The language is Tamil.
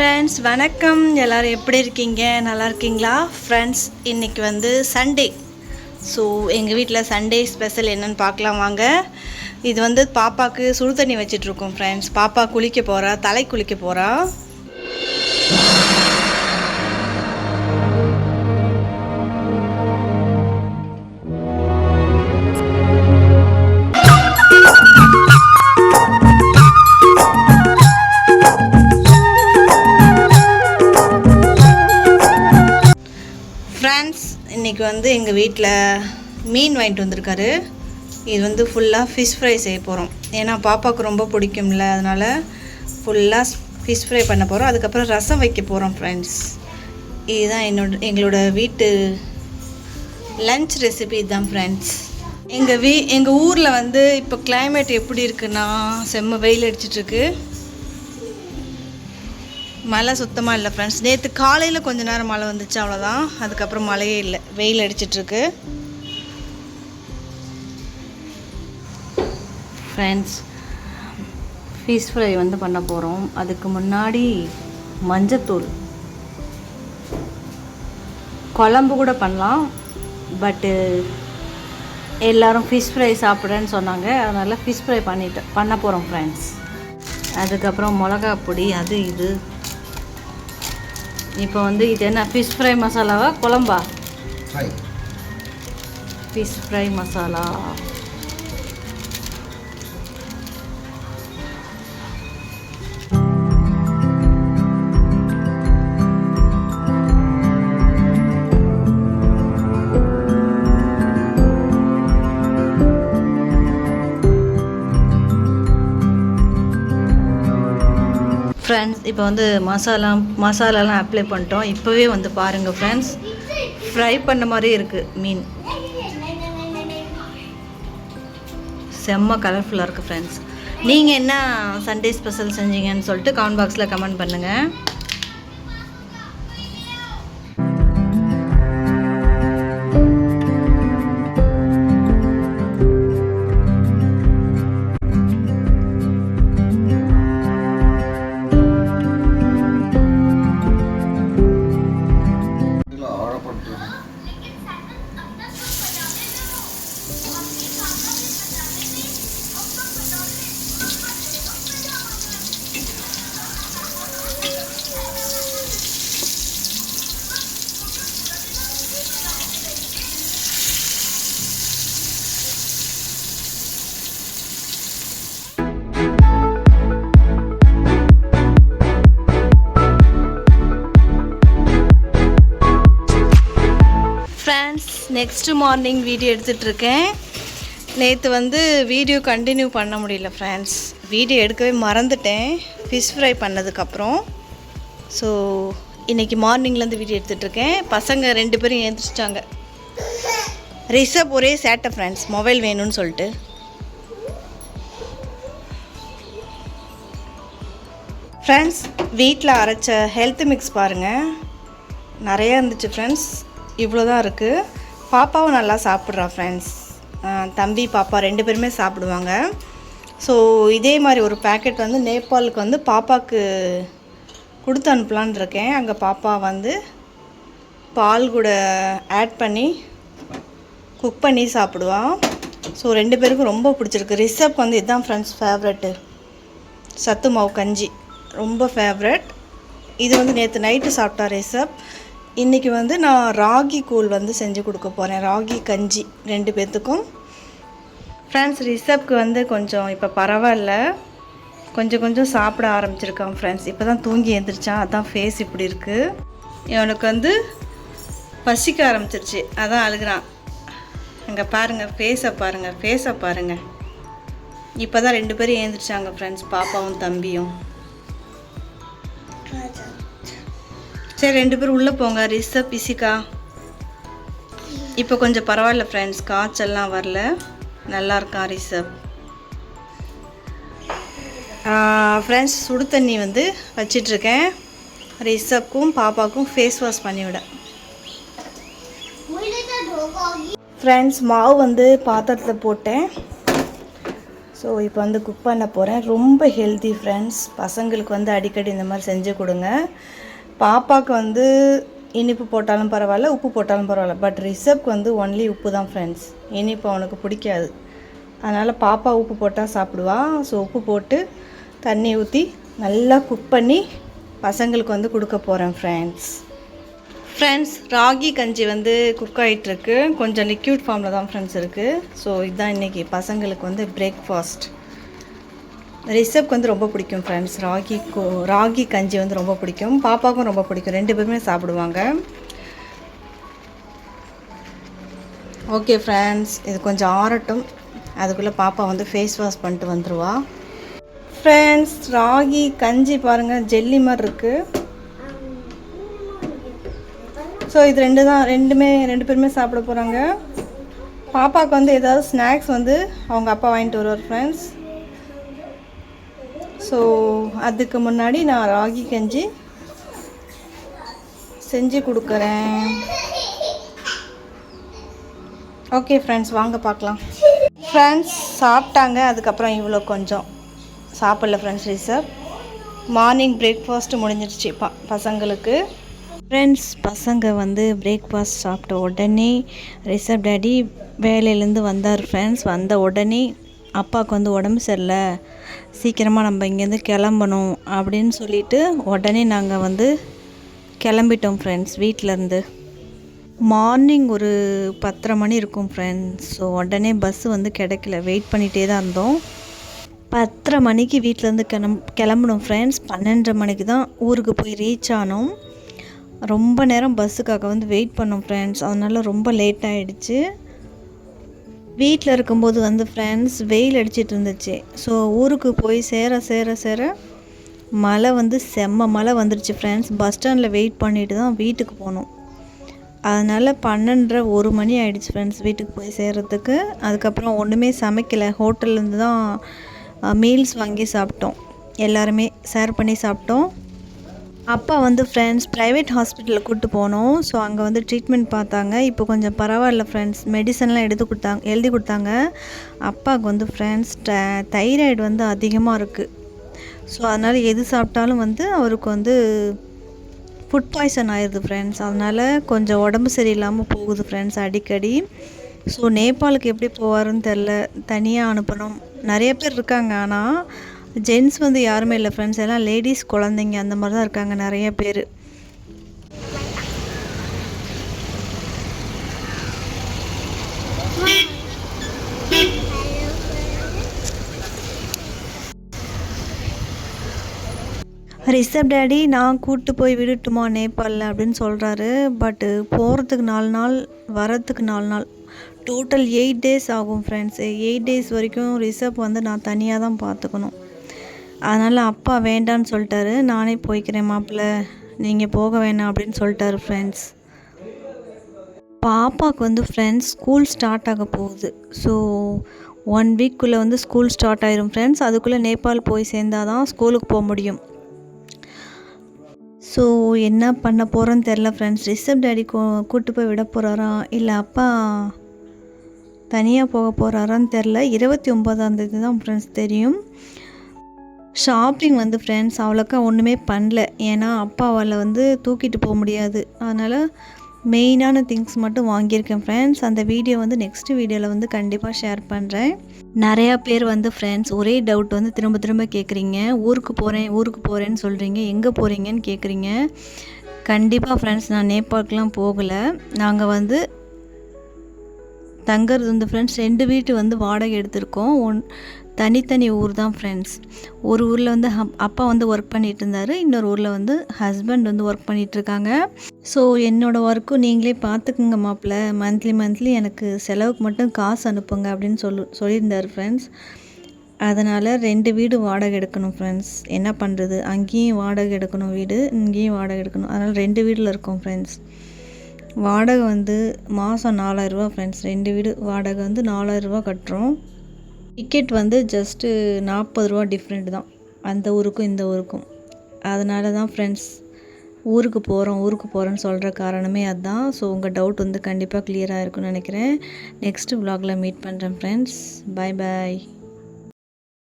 ஃப்ரெண்ட்ஸ் வணக்கம். எல்லோரும் எப்படி இருக்கீங்க? நல்லா இருக்கீங்களா? ஃப்ரெண்ட்ஸ் இன்றைக்கி வந்து சண்டே ஸோ எங்கள் வீட்டில் சண்டே ஸ்பெஷல் என்னென்னு பார்க்கலாம் வாங்க. இது வந்து பாப்பாவுக்கு சுடு தண்ணி வச்சிட்ருக்கோம் ஃப்ரெண்ட்ஸ் பாப்பா குளிக்க போகிறா தலை குளிக்க போகிறா இன்றைக்கி வந்து எங்கள் வீட்டில் மீன் வாங்கிட்டு வந்திருக்காரு. இது வந்து ஃபுல்லாக ஃபிஷ் ஃப்ரை செய்ய போகிறோம் ஏன்னா பாப்பாவுக்கு ரொம்ப பிடிக்கும்ல அதனால் ஃபுல்லாக ஃபிஷ் ஃப்ரை பண்ண போகிறோம் அதுக்கப்புறம் ரசம் வைக்க போகிறோம் ஃப்ரெண்ட்ஸ் இதுதான் என்னோட எங்களோட வீட்டு லஞ்ச் ரெசிபி இதுதான் ஃப்ரெண்ட்ஸ் எங்கள் வீ எங்கள் ஊரில் வந்து இப்போ கிளைமேட் எப்படி இருக்குன்னா செம்ம வெயில் அடிச்சிட்ருக்கு மழை சுத்தமாக இல்லை ஃப்ரெண்ட்ஸ் நேற்று காலையில் கொஞ்ச நேரம் மழை வந்துச்சு அவ்வளோதான் அதுக்கப்புறம் மழையே இல்லை. வெயில் அடிச்சிட்ருக்கு. ஃப்ரெண்ட்ஸ் ஃபிஷ் ஃப்ரை வந்து பண்ண போகிறோம் அதுக்கு முன்னாடி மஞ்சத்தூள். குழம்பு கூட பண்ணலாம் பட்டு எல்லோரும் ஃபிஷ் ஃப்ரை சாப்பிட்றேன்னு சொன்னாங்க. அதனால் ஃபிஷ் ஃப்ரை பண்ணிட்டு பண்ண போகிறோம் ஃப்ரெண்ட்ஸ் அதுக்கப்புறம் மிளகா பொடி அது இது. இப்போ வந்து இது என்ன ஃபிஷ் ஃப்ரை மசாலாவா குழம்பா? ஃபிஷ் ஃப்ரை மசாலா ஃப்ரெண்ட்ஸ் இப்போ வந்து மசாலா மசாலாலாம் அப்ளை பண்ணிட்டோம். இப்போவே வந்து பாருங்கள் ஃப்ரெண்ட்ஸ் ஃப்ரை பண்ண மாதிரியே இருக்குது மீன். செம்ம கலர்ஃபுல்லாக இருக்குது ஃப்ரெண்ட்ஸ் நீங்கள் என்ன சண்டே ஸ்பெஷல் செஞ்சீங்கன்னு சொல்லிட்டு கமெண்ட் பாக்ஸில் கமெண்ட் பண்ணுங்கள் நெக்ஸ்ட்டு மார்னிங் வீடியோ எடுத்துகிட்ருக்கேன் நேற்று வந்து வீடியோ கண்டினியூ பண்ண முடியல ஃப்ரெண்ட்ஸ் வீடியோ எடுக்கவே மறந்துட்டேன். ஃபிஷ் ஃப்ரை பண்ணதுக்கப்புறம். ஸோ இன்றைக்கி மார்னிங்லேருந்து வீடியோ எடுத்துகிட்ருக்கேன் பசங்க ரெண்டு பேரும் ஏந்திரிச்சிட்டாங்க. ரிஷப் ஒரே சேட்டை ஃப்ரெண்ட்ஸ் மொபைல் வேணும்னு சொல்லிட்டு. ஃப்ரெண்ட்ஸ் வீட்டில் அரைச்ச ஹெல்த் மிக்ஸ் பாருங்கள் நிறையா இருந்துச்சு ஃப்ரெண்ட்ஸ் இவ்வளோ தான் இருக்குது பாப்பாவும் நல்லா சாப்பிட்றா ஃப்ரெண்ட்ஸ் தம்பி பாப்பா ரெண்டு பேருமே சாப்பிடுவாங்க. ஸோ இதே மாதிரி ஒரு பேக்கெட் வந்து நேபாளுக்கு வந்து பாப்பாவுக்கு கொடுத்து அனுப்பலான்னு இருக்கேன். அங்கே பாப்பா வந்து பால் கூட ஆட் பண்ணி குக் பண்ணி சாப்பிடுவான் ஸோ ரெண்டு பேருக்கும் ரொம்ப பிடிச்சிருக்கு. ரிசப் வந்து இதுதான் ஃப்ரெண்ட்ஸ் ஃபேவரெட்டு சத்து மாவு கஞ்சி. ரொம்ப ஃபேவரட் இது வந்து நேற்று நைட்டு சாப்பிட்டா ரிசப் இன்றைக்கி வந்து நான் ராகி கூழ் வந்து செஞ்சு கொடுக்க போகிறேன் ராகி கஞ்சி ரெண்டு பேர்த்துக்கும் ஃப்ரெண்ட்ஸ் ரிசப்க்கு வந்து கொஞ்சம் இப்போ பரவாயில்ல. கொஞ்சம் கொஞ்சம் சாப்பிட ஆரம்பிச்சிருக்கான் ஃப்ரெண்ட்ஸ் இப்போ தான் தூங்கி எழுந்திரிச்சான் அதான் ஃபேஸ் இப்படி இருக்குது இவனுக்கு வந்து பசிக்க ஆரம்பிச்சிருச்சு. அதான் அழுகிறான். அங்கே பாருங்கள் ஃபேஸை பாருங்கள் ஃபேஸை பாருங்கள் இப்போ தான் ரெண்டு பேரும் எழுந்திரிச்சாங்க ஃப்ரெண்ட்ஸ் பாப்பாவும் தம்பியும். சரி ரெண்டு பேரும் உள்ளே போங்க. ரிஷப் பிசிக்கா இப்போ கொஞ்சம் பரவாயில்ல ஃப்ரெண்ட்ஸ் காய்ச்சல்லாம் வரல. நல்லா இருக்கான் ரிஷப். ஃப்ரெண்ட்ஸ் சுடு தண்ணி வந்து வச்சிட்ருக்கேன். ரிஷப்க்கும் பாப்பாவுக்கும் ஃபேஸ் வாஷ் பண்ணிவிட ஃப்ரெண்ட்ஸ் மாவு வந்து பாத்திரத்தில் போட்டேன். ஸோ இப்போ வந்து குக் பண்ண போகிறேன் ரொம்ப ஹெல்தி ஃப்ரெண்ட்ஸ் பசங்களுக்கு வந்து அடிக்கடி இந்த மாதிரி செஞ்சு கொடுங்க. பாப்பாவுக்கு வந்து இனிப்பு போட்டாலும் பரவாயில்ல உப்பு போட்டாலும் பரவாயில்ல. பட் ரிஷப்க்கு வந்து ஒன்லி உப்பு தான் ஃப்ரெண்ட்ஸ் இனிப்பு அவனுக்கு பிடிக்காது. அதனால் பாப்பா உப்பு போட்டால் சாப்பிடுவா. ஸோ உப்பு போட்டு தண்ணி ஊற்றி நல்லா குக் பண்ணி பசங்களுக்கு வந்து கொடுக்க போகிறேன் ஃப்ரெண்ட்ஸ் ஃப்ரெண்ட்ஸ் ராகி கஞ்சி வந்து குக் ஆகிட்டுருக்கு கொஞ்சம் லிக்யூட் ஃபார்மில் தான் ஃப்ரெண்ட்ஸ் இருக்குது ஸோ இதுதான் இன்றைக்கி பசங்களுக்கு வந்து பிரேக்ஃபாஸ்ட் ரிஷப்க்கு வந்து ரொம்ப பிடிக்கும் ஃப்ரெண்ட்ஸ் ராகி ராகி கஞ்சி வந்து ரொம்ப பிடிக்கும். பாப்பாவுக்கும் ரொம்ப பிடிக்கும். ரெண்டு பேருமே சாப்பிடுவாங்க. ஓகே ஃப்ரெண்ட்ஸ் இது கொஞ்சம் ஆறட்டும். அதுக்குள்ளே பாப்பா வந்து ஃபேஸ் வாஷ் பண்ணிட்டு வந்துடுவா ஃப்ரெண்ட்ஸ் ராகி கஞ்சி பாருங்கள் ஜெல்லி மாதிரி இருக்குது ஸோ இது ரெண்டு தான் ரெண்டுமே ரெண்டு பேருமே சாப்பிட போகிறாங்க பாப்பாவுக்கு வந்து ஏதாவது ஸ்நாக்ஸ் வந்து அவங்க அப்பா வாங்கிட்டு வருவார் ஃப்ரெண்ட்ஸ் ஸோ அதுக்கு முன்னாடி நான் ராகி கஞ்சி செஞ்சு கொடுக்குறேன். ஓகே ஃப்ரெண்ட்ஸ் வாங்க பார்க்கலாம். ஃப்ரெண்ட்ஸ் சாப்பிட்டாங்க. அதுக்கப்புறம் இவ்வளோ கொஞ்சம். சாப்பிடல ஃப்ரெண்ட்ஸ் ரிசர்வ் மார்னிங் பிரேக்ஃபாஸ்ட் முடிஞ்சிருச்சு ப பசங்களுக்கு. ஃப்ரெண்ட்ஸ் பசங்க வந்து பிரேக்ஃபாஸ்ட் சாப்பிட்ட உடனே ரிசர்வ் டேடி வேலையிலேருந்து வந்தார் ஃப்ரெண்ட்ஸ் வந்த உடனே அப்பாவுக்கு வந்து உடம்பு சரியில்லை. சீக்கிரமாக நம்ம இங்கேருந்து கிளம்பணும் அப்படின்னு சொல்லிட்டு உடனே நாங்கள் வந்து கிளம்பிட்டோம் ஃப்ரெண்ட்ஸ் வீட்டிலேருந்து. மார்னிங் ஒரு பத்தரை மணி இருக்கும் ஃப்ரெண்ட்ஸ் ஸோ உடனே பஸ்ஸு வந்து கிடைக்கல. வெயிட் பண்ணிகிட்டே தான் இருந்தோம். பத்தரை மணிக்கு வீட்டிலேருந்து கிளம் கிளம்பணும் ஃப்ரெண்ட்ஸ் பன்னெண்டரை மணிக்கு தான் ஊருக்கு போய் ரீச் ஆனோம். ரொம்ப நேரம் பஸ்ஸுக்காக வந்து வெயிட் பண்ணோம் ஃப்ரெண்ட்ஸ் அதனால ரொம்ப லேட் ஆகிடுச்சு வீட்டில் இருக்கும்போது வந்து ஃப்ரெண்ட்ஸ் வெயில் அடிச்சிட்டு இருந்துச்சு ஸோ ஊருக்கு போய் சேர சேர சேர மழை வந்து செம்ம மழை வந்துடுச்சு ஃப்ரெண்ட்ஸ் பஸ் ஸ்டாண்டில் வெயிட் பண்ணிட்டு தான் வீட்டுக்கு போனோம். அதனால் பன்னெண்டரை ஒரு மணி ஆயிடுச்சு ஃப்ரெண்ட்ஸ் வீட்டுக்கு போய் சேர்கிறதுக்கு அதுக்கப்புறம் ஒன்றுமே சமைக்கலை. ஹோட்டல்லேருந்து தான் மீல்ஸ் வாங்கி சாப்பிட்டோம். எல்லாருமே ஷேர் பண்ணி சாப்பிட்டோம். அப்பா வந்து ஃப்ரெண்ட்ஸ் ப்ரைவேட் ஹாஸ்பிட்டலில் கூப்பிட்டு போனோம். ஸோ அங்கே வந்து ட்ரீட்மெண்ட் பார்த்தாங்க. இப்போ கொஞ்சம் பரவாயில்ல ஃப்ரெண்ட்ஸ் மெடிசன்லாம் எடுத்து கொடுத்தாங்க எழுதி கொடுத்தாங்க. அப்பாவுக்கு வந்து ஃப்ரெண்ட்ஸ் ட தைராய்டு வந்து அதிகமாக இருக்குது ஸோ அதனால் எது சாப்பிட்டாலும் வந்து அவருக்கு வந்து ஃபுட் பாய்சன் ஆயிடுது ஃப்ரெண்ட்ஸ் அதனால் கொஞ்சம் உடம்பு சரியில்லாமல் போகுது ஃப்ரெண்ட்ஸ் அடிக்கடி. ஸோ நேபாளுக்கு எப்படி போவாருன்னு தெரில தனியாக அனுப்பணும். நிறைய பேர் இருக்காங்க. ஆனால் ஜென்ஸ் வந்து யாருமே இல்லை ஃப்ரெண்ட்ஸ் எல்லாம் லேடிஸ் குழந்தைங்க அந்த மாதிரி தான் இருக்காங்க நிறைய பேர். ரிஷப் டேடி நான் கூப்பிட்டு போய் விடட்டுமா நேபாளில் அப்படின்னு சொல்கிறாரு பட்டு போகிறதுக்கு நாலு நாள் வரத்துக்கு நாலு நாள். டோட்டல் எயிட் டேஸ் ஆகும் ஃப்ரெண்ட்ஸ் எயிட் டேஸ் வரைக்கும் ரிஷப் வந்து நான் தனியாக தான் பார்த்துக்கணும் அதனால் அப்பா வேண்டான்னு சொல்லிட்டாரு. நானே போய்க்கிறேன் மாப்பிள்ள. நீங்கள் போக வேணாம் அப்படின்னு சொல்லிட்டாரு ஃப்ரெண்ட்ஸ் பாப்பாவுக்கு வந்து ஃப்ரெண்ட்ஸ் ஸ்கூல் ஸ்டார்ட் ஆக போகுது. ஸோ ஒன் வீக்குள்ளே வந்து ஸ்கூல் ஸ்டார்ட் ஆயிரும் ஃப்ரெண்ட்ஸ் அதுக்குள்ளே நேபாள் போய் சேர்ந்தாதான் தான் ஸ்கூலுக்கு போக முடியும். ஸோ என்ன பண்ண போகிறோன்னு தெரில ஃப்ரெண்ட்ஸ் ரிசப் டேடி கூப்பிட்டு போய் விட போகிறாரா இல்லை அப்பா தனியாக போக போகிறாரான்னு தெரில இருபத்தி ஒம்பதாந்தேதி தான் ஃப்ரெண்ட்ஸ் தெரியும். ஷாப்பிங் வந்து ஃப்ரெண்ட்ஸ் அவ்வளோக்கா ஒன்றுமே பண்ணல. ஏன்னா அப்பாவால் வந்து தூக்கிட்டு போக முடியாது. அதனால் மெயினான திங்ஸ் மட்டும் வாங்கியிருக்கேன் ஃப்ரெண்ட்ஸ் அந்த வீடியோ வந்து நெக்ஸ்ட் வீடியோவில் வந்து கண்டிப்பாக ஷேர் பண்ணுறேன் நிறையா பேர் வந்து ஃப்ரெண்ட்ஸ் ஒரே டவுட் வந்து திரும்ப திரும்ப கேட்குறீங்க ஊருக்கு போகிறேன் ஊருக்கு போகிறேன்னு சொல்கிறீங்க எங்கே போகிறீங்கன்னு கேட்குறீங்க கண்டிப்பாக ஃப்ரெண்ட்ஸ் நான் நேபாளுக்கெலாம் போகலை. நாங்கள் வந்து தங்குறது வந்து ஃப்ரெண்ட்ஸ் ரெண்டு வீட்டு வந்து வாடகை எடுத்திருக்கோம். ஒன் தனித்தனி ஊர் தான் ஃப்ரெண்ட்ஸ் ஒரு ஊரில் வந்து அப்பா வந்து ஒர்க் பண்ணிட்டு இருந்தார். இன்னொரு ஊரில் வந்து ஹஸ்பண்ட் வந்து ஒர்க் பண்ணிகிட்ருக்காங்க இருக்காங்க. ஸோ என்னோடய ஒர்க்கும் நீங்களே பார்த்துக்குங்க மாப்பிள்ள. மந்த்லி மந்த்லி எனக்கு செலவுக்கு மட்டும் காசு அனுப்புங்க அப்படின்னு சொல்லு சொல்லியிருந்தார் ஃப்ரெண்ட்ஸ் அதனால் ரெண்டு வீடு வாடகை எடுக்கணும் ஃப்ரெண்ட்ஸ் என்ன பண்ணுறது அங்கேயும் வாடகை எடுக்கணும் வீடு இங்கேயும் வாடகை எடுக்கணும். அதனால் ரெண்டு வீட்டில் இருக்கோம் ஃப்ரெண்ட்ஸ் வாடகை வந்து மாதம் நாலாயிரரூவா ஃப்ரெண்ட்ஸ் ரெண்டு வீடு வாடகை வந்து நாலாயிரரூவா கட்டுறோம். டிக்கெட் வந்து ஜஸ்ட்டு நாற்பது ரூபா டிஃப்ரெண்ட் தான். அந்த ஊருக்கும் இந்த ஊருக்கும். அதனால தான் ஃப்ரெண்ட்ஸ் ஊருக்கு போகிறோம் ஊருக்கு போகிறோன்னு சொல்கிற காரணமே அதுதான் ஸோ உங்கள் டவுட் வந்து கண்டிப்பாக கிளியராக இருக்கும்னு நினைக்கிறேன். நெக்ஸ்ட்டு விலாகில் மீட் பண்ணுறேன் ஃப்ரெண்ட்ஸ் பை பாய்